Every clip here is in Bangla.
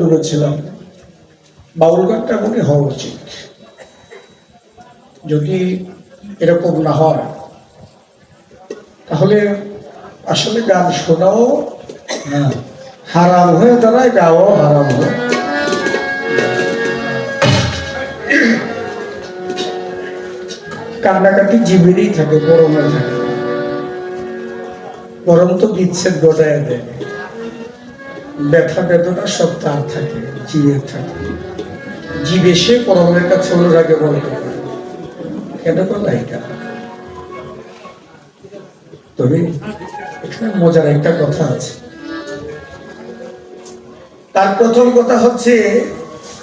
ডুবেছিলাম। বাউল গানটা হওয়া উচিত। যদি এরকম না হয়, তাহলে আসলে গান শোনাও না হারাম হয়ে দাঁড়ায় গাওয়াও হারাম হয়। কান্নাকাটি জীবেরই থাকে, গরমে থাকে। গরম তো বিচ্ছেদ গোটায় দেয়। ব্যথা বেদনা সব তার থাকে জীবের থাকে। জীব এসে পরমের কাছে অনুরাগে বলতে কেন বলা এটা? তবে মজার একটা কথা আছে। তার প্রথম কথা হচ্ছে,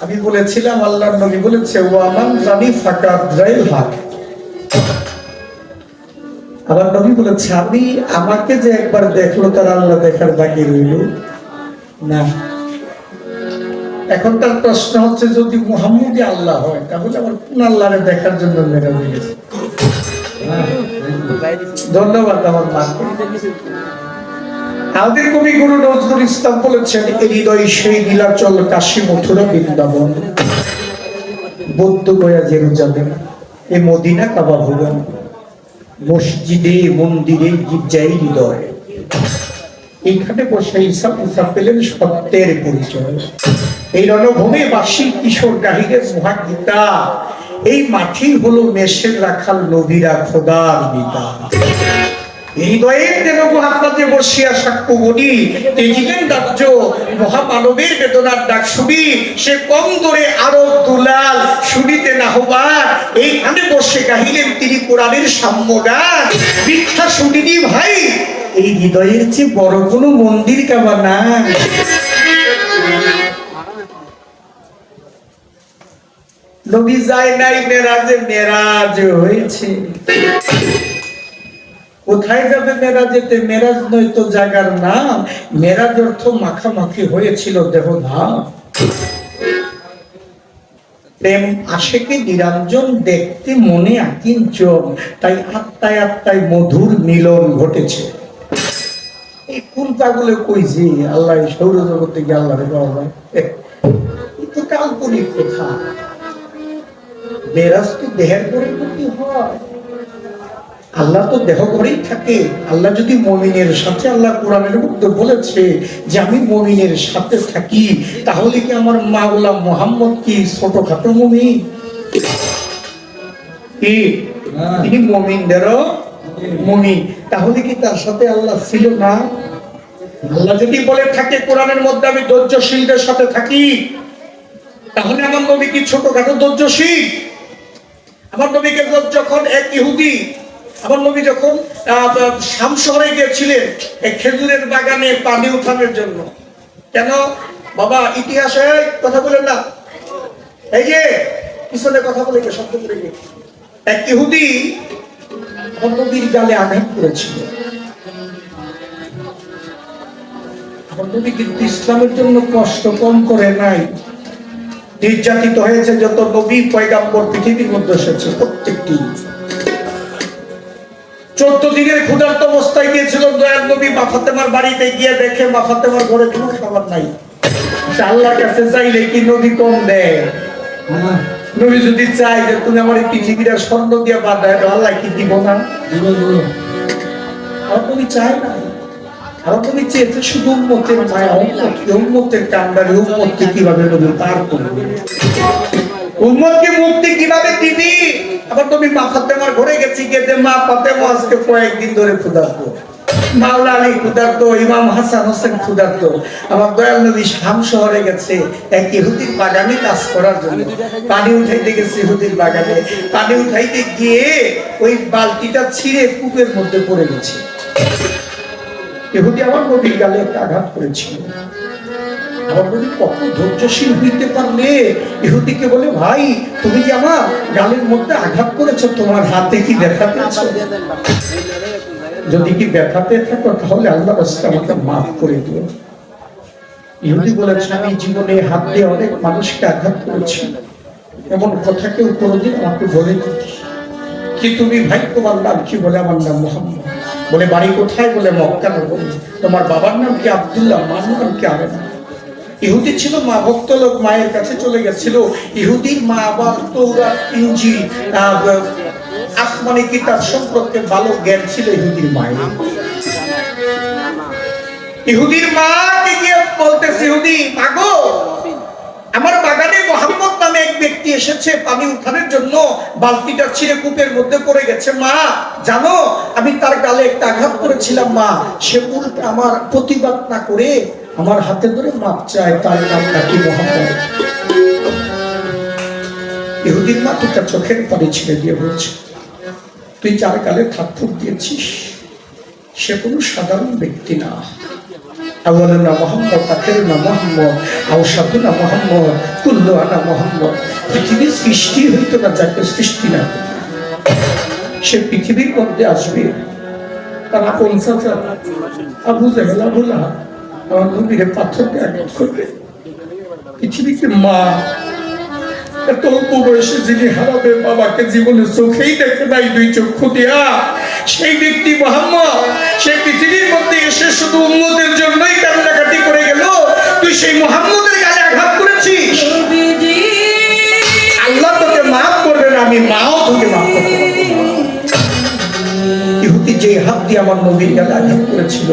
আমি বলেছিলাম আল্লাহ নবী বলেছে, ওয়ামান জানি ফাঁকা দ্রাইল হাক। আমার নবী বলেছে, আমি আমাকে যে একবার দেখল, তার আল্লাহ দেখার বাকি রইল। না। এখন তার প্রশ্ন হচ্ছে, যদি মুহাম্মদ আল্লাহ হয় তাহলে আমার কোন আল্লাহরে দেখার জন্য মেরে হয়েছে ধন্যবাদ আমার মা। আমাদের কবি গুরু নজরুল ইসলাম বলেছেন এই হৃদয় সেই মথুরা বৃন্দাবন। বৌদ্ধ গয়া এ মদিনা কাবা ভুবন। মসজিদে, মন্দিরে গির্জাই হৃদয়। এইখানে বসে ইসা মুসা পেলেন সত্যের পরিচয়। এই রণভূমি বাসী কিশোর গাহিরের মহাগীতা। এই মাটি হলো মেষের রাখাল নদীরা খোদার মহামানবের বেদনার ডাক শুনি, সে কম শুনিতে না এইখানে তিনি কোরআনের সাম্য গান মিথ্যা শুনিনি ভাই এই হৃদয়ের চেয়ে বড় কোনো মন্দির কাবা না? মেরাজে অর্থ মাখামাখি হয়েছিল প্রেম আশেকে নিরঞ্জন? দেখতে মনে আকিঞ্চন। তাই আত্মায় আত্মায় মধুর মিলন ঘটেছে। এই কইছি আল্লাহ সৌর জগতে গিয়ে আল্লাহ রে বাবা তো কাল্পনিক কথা। মেরাজ তো দেহের পরিণতি হয়? আল্লাহ তো দেহ করেই থাকে। আল্লাহ যদি মমিনের সাথে আল্লাহ কোরআনের মধ্যে বলেছে যে আমি মমিনের সাথে থাকি তাহলে কি আমার মা মাওলা মোহাম্মদ কি ছোটখাটো মমিন? কি? তিনি মমিনদেরও মমিন তাহলে কি তার সাথে আল্লাহ ছিল না? আল্লাহ যদি বলে থাকে, কোরআনের মধ্যে আমি ধৈর্যশীলদের সাথে থাকি, তাহলে আমার নবী কি ছোটখাটো ধৈর্যশীল? আমার নবীকে যখন এক ইহুদি, আমার নবী যখন শাম শহরে গিয়েছিলেন, এই খেজুরের বাগানে পানি উঠানোর জন্য। কেন? বাবা, ইতিহাসে কথা বলেন না। এই যে, পিছনে কথা বলে শব্দ করে এক ইহুদি নবীর গালে আঘাত করেছিল নবী কিন্তু ইসলামের জন্য কষ্ট কম করে নাই। নির্যাতিত হয়েছে যত নবী পয়গাম্বর পৃথিবীর মধ্যে এসেছে প্রত্যেকটি। চোদ্দ দিনের ক্ষুধার্ত অবস্থায় গিয়েছিল দয়াল নবী মাফাতেমার বাড়িতে গিয়ে দেখে মা ফাতেমার ঘরে কোনো খাবার নাই। আল্লাহর কাছে চাইলে কি নদী কম দেয়? নবী যদি চাই যে তুমি আমার এই পৃথিবীটা স্বর্ণ দিয়ে বাঁধায় তো আল্লাহ কি দিব না? আর তুমি চাই না। আর তুমি চেয়েছে শুধু মায়া কান্ডারে উম্মতকে কীভাবে নবী পার করবে? উম্মতকে মুক্তি কীভাবে দিবি? আবার তুমি মা ফাতেমার ঘরে গেছি যে মা ফাতেমা আজকে কয়েকদিন ধরে ক্ষুধার্ত। ক্ষুধার্ত, ইমাম হাসান হোসেন ক্ষুধার্ত। আমার দয়াল নবী শাম শহরে গেছে, এক ইহুদির বাগানে কাজ করার জন্য। পানি উঠাইতে গেছে ইহুদির বাগানে। পানি উঠাইতে গিয়ে ওই বালতিটা ছিঁড়ে কূপের মধ্যে পড়ে গেছে। ইহুদি আমার নবীর গালে একটা আঘাত করেছিল। পারলে বলে, ভাই, তুমি আমার গালের মধ্যে আঘাত করেছ, তোমার হাতে কি পেয়েছ? যদি কি ব্যথা পেয়ে থাকো তাহলে আল্লাহ আমাকে মাফ করে দিও। ইহুদি বলেছে আমি জীবনে হাত দিয়ে অনেক মানুষকে আঘাত করেছি। এমন কথা কেউ কোনোদিন আমাকে বলে কি তুমি ভাই তোমার নাম? কি বলে আমার নাম মোহাম্মদ? বলে বাড়ি কোথায়? বলে মক্কা নগরী। তোমার বাবার নাম কি আব্দুল্লাহ? মার নাম কি আমেনা? ইহুদি ছিল মা ভক্ত লোক মায়ের কাছে চলে গেছিল। ইহুদির মা আবার তৌরাত ইঞ্জিল আহ, আসমানি কিতাব সম্পর্কে ভালো জ্ঞান ছিল ইহুদির মায়ের। ইহুদির মাকে গিয়ে বলতেছে ইহুদি? মাগো, আমার বাগানে মোহাম্মদ নামে এক ব্যক্তি এসেছে পানি উঠানোর জন্য। বালতিটা ছিঁড়ে কূপের মধ্যে পড়ে গেছে। মা, জানো, আমি তার গালে একটা আঘাত করেছিলাম, মা। সে উল্টা আমার প্রতিবাদ না করে আমার হাতে ধরে মাপ চায়, তার নাম নাকি মোহাম্মদ? ইহুদির মা দুটা চোখের পানি ছিঁড়ে দিয়ে বলছে তুই যার গালে থাপ্পড় দিয়েছিস, সে কোনো সাধারণ ব্যক্তি না। পৃথিবীর সৃষ্টি না যাকে সৃষ্টি না। সে পৃথিবীর আসবে। তারা পঞ্চাশ আবু করবে। পৃথিবীকে মা এত অল্প বয়সে যিনি হারাবে বাবাকে জীবনে চোখেই দেখে নাই দুই চক্ষু দিয়া সেই ব্যক্তি মোহাম্মদ সেই পৃথিবীর মধ্যে এসে শুধু উম্মতের জন্যই কান্নাকাটি করে গেল তুই সেই মোহাম্মদের গালে আঘাত করেছিস আল্লাহ তোকে মাফ করবেন আমি মাও তোকে মাফ। ইহুদি যে হাত দিয়ে আমার নবীর গালে আঘাত করেছিল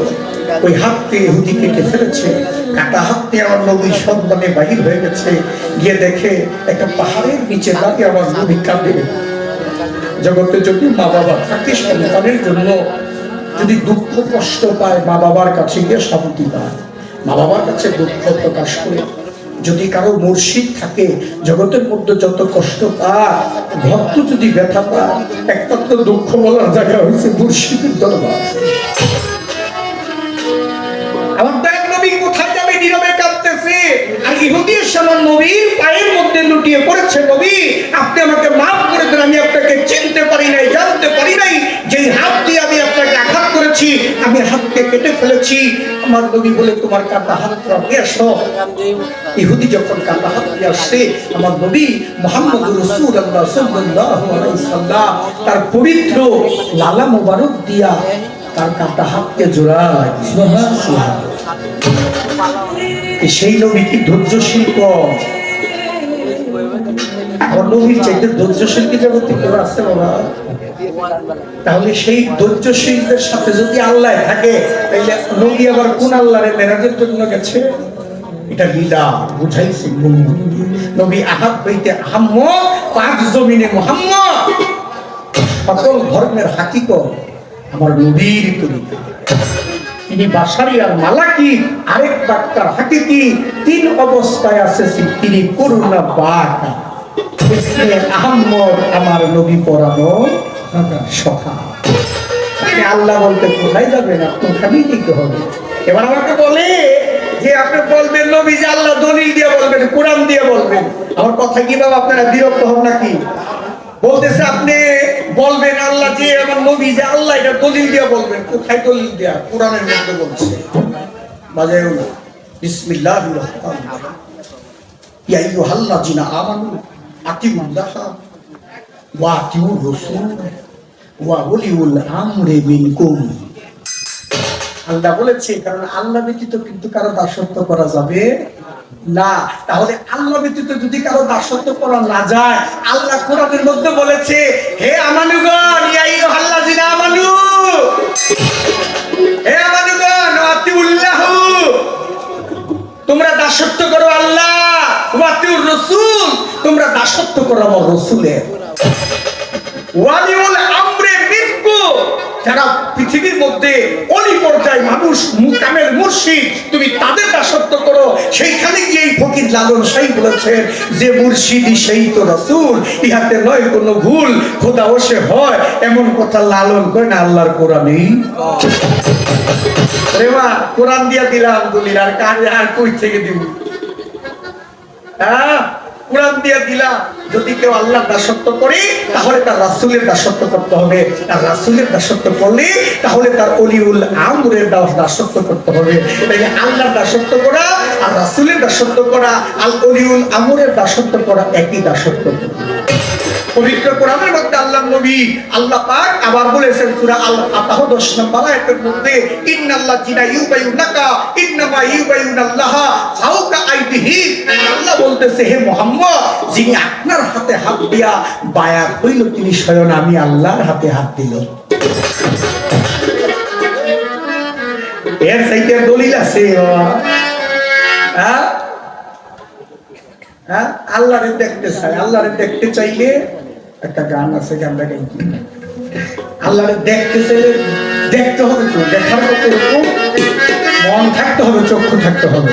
ওই হাত দিয়ে ইহুদি কেটে ফেলেছে, কাটা হাত আমার নবীর সন্তানে বাহির হয়ে গেছে, গিয়ে দেখে একটা পাহাড়ের নিচে দাঁড়িয়ে আমার নবী কাঁদে। জগতে যদি মা বাবা থাকে সন্তানের জন্য, যদি দুঃখ কষ্ট পায়, মা বাবার কাছে গিয়ে শান্তি পায়। মা বাবার কাছে দুঃখ প্রকাশ করে, যদি কারও মুর্শিদ থাকে, জগতের মধ্যে যত কষ্ট পায়, ভক্ত যদি ব্যথা পায়, একমাত্র দুঃখ বলার জায়গা হয়েছে মুর্শিদের দরবার। ইহুদি এসে আমার নবীর পায়ের মধ্যে লুটিয়ে পড়েছে নবী। আপনি আমাকে মাফ করে দেন, আমি আপনাকে চিনতে পারি নাই, জানতে পারি নাই। যেই হাত দিয়ে আমি আপনাকে আঘাত করেছি, আমি হাতকে কেটে ফেলেছি। আমার নবী বলে, তোমার কাটা হাত নিয়ে আসো। ইহুদি যখন কাটা হাত নিয়ে আসছে আমার নবী মোহাম্মদ রসুল আল্লাহ আলাইহি তার পবিত্র লালা মোবারক দিয়া তার কাটা হাতকে জোড়ায়। সেই নবী কি ধৈর্যশীল কম। আমার নবীর চাইতে ধৈর্যশীল কি আছে বাবা? তাহলে সেই ধৈর্যশীলদের সাথে যদি আল্লাহ থাকে তাহলে নবী আবার কোন আল্লাহরে মেরাজের জন্য গেছে? এটা নবী পাঁচ জমিনে মোহাম্মদ। সকল ধর্মের হাকিকত আমার নবীর তিনি বাসারি আর মালাকি, আরেক হাকিকি, তিন অবস্থায় আছে তিনি করুণা আহম্মদ আমার নবী পড়ানো সখা। আল্লাহ বলতে কোথায় যাবেন? আপনি ওখানেই দিতে হবে? এবার আমাকে বলে যে আপনি বলবেন নবী যে আল্লাহ দলিল দিয়ে বলবেন, কোরআন দিয়ে বলবেন। আমার কথা কি বাবা, আপনারা বিরক্ত হন নাকি? বলতেছে, আপনি বলবেন আল্লাহ যে আমার নবী যে আল্লাহ এটা দলিল দিয়া বলবেন। কোথায় দলিল দিয়া? কোরআনের মধ্যে বলছে। বাজায় না রহিম। ইয়া আইয়ুহাল্লাযিনা আমানু আকিমুল্লাহ ওয়া আতিউর রাসূল ওয়া উলিউল আমরি মিনকুম। আল্লাহ বলেছে, কারণ আল্লাহ ব্যতীত কিন্তু কারও দাসত্ব করা যাবে না। তাহলে আল্লাহ ব্যতীত যদি কারও দাসত্ব করা না যায়, আল্লাহ কোরআনের মধ্যে বলেছে, হে আমানুগণ, ইয়া আইয়ুহাল্লাযিনা আমানু, হে আমানুগণ, আতিউল্লাহ, তোমরা দাসত্ব করো আল্লাহ ওয়াতিউর রাসূল তোমরা দাসত্ব করো আমার রাসূলের। ওয়ালিউল আমরে মিনকু যারা পৃথিবীর মধ্যে অলি পর্যায়ে মানুষ মুকামের মুর্শিদ, তুমি তাদের দাসত্ব করো। সেইখানে গিয়ে এই ফকির লালন সাই বলেছেন যে মুর্শিদি সেই তো রাসূল, ইহাতে নয় কোনো ভুল খোদা সে হয়, এমন কথা লালন করে না আল্লাহর কোরআনেই। রেমা কোরআন দিয়া দিলাম দলিল আর কার আর কই থেকে দিব? হ্যাঁ? কোরআন দিয়ে দিলাম। যদি কেউ আল্লাহর দাসত্ব করে, তাহলে তার রাসুলের দাসত্ব করতে হবে। তার রাসুলের দাসত্ব করলে, তাহলে তার অলিউল আমরের দাস- দাসত্ব করতে হবে। তাই আল্লাহর দাসত্ব করা আর রাসুলের দাসত্ব করা আল অলিউল আমরের দাসত্ব করা একই দাসত্ব। পবিত্র কোরআনের মধ্যে আল্লাহ নবী, আল্লাহ পাক আবার বলেছেন সূরা আল ফাতাহ 10 নম্বর আয়াতের মধ্যে ইন্নাল্লাহ জিনা ইউবাইউনাকা ইন্নামা ইউবাইউনাল্লাহ ফাওকা আইদিহি। আল্লাহ বলতেছে, হে মুহাম্মদ, যিনি আপনার হাতে হাত দিয়া বায়াত হইল, তিনি স্বয়ং আমি আল্লাহর হাতে হাত দিল। এর সাইতে দলিল আছে হ্যাঁ? হ্যাঁ? আল্লাহরে দেখতে চাই, আল্লাহরে দেখতে চাইলে একটা গান আছে গানটা গাইছি আল্লাহ দেখতে চাইলে দেখতে হবে তো, দেখার মন থাকতে হবে, চক্ষু থাকতে হবে।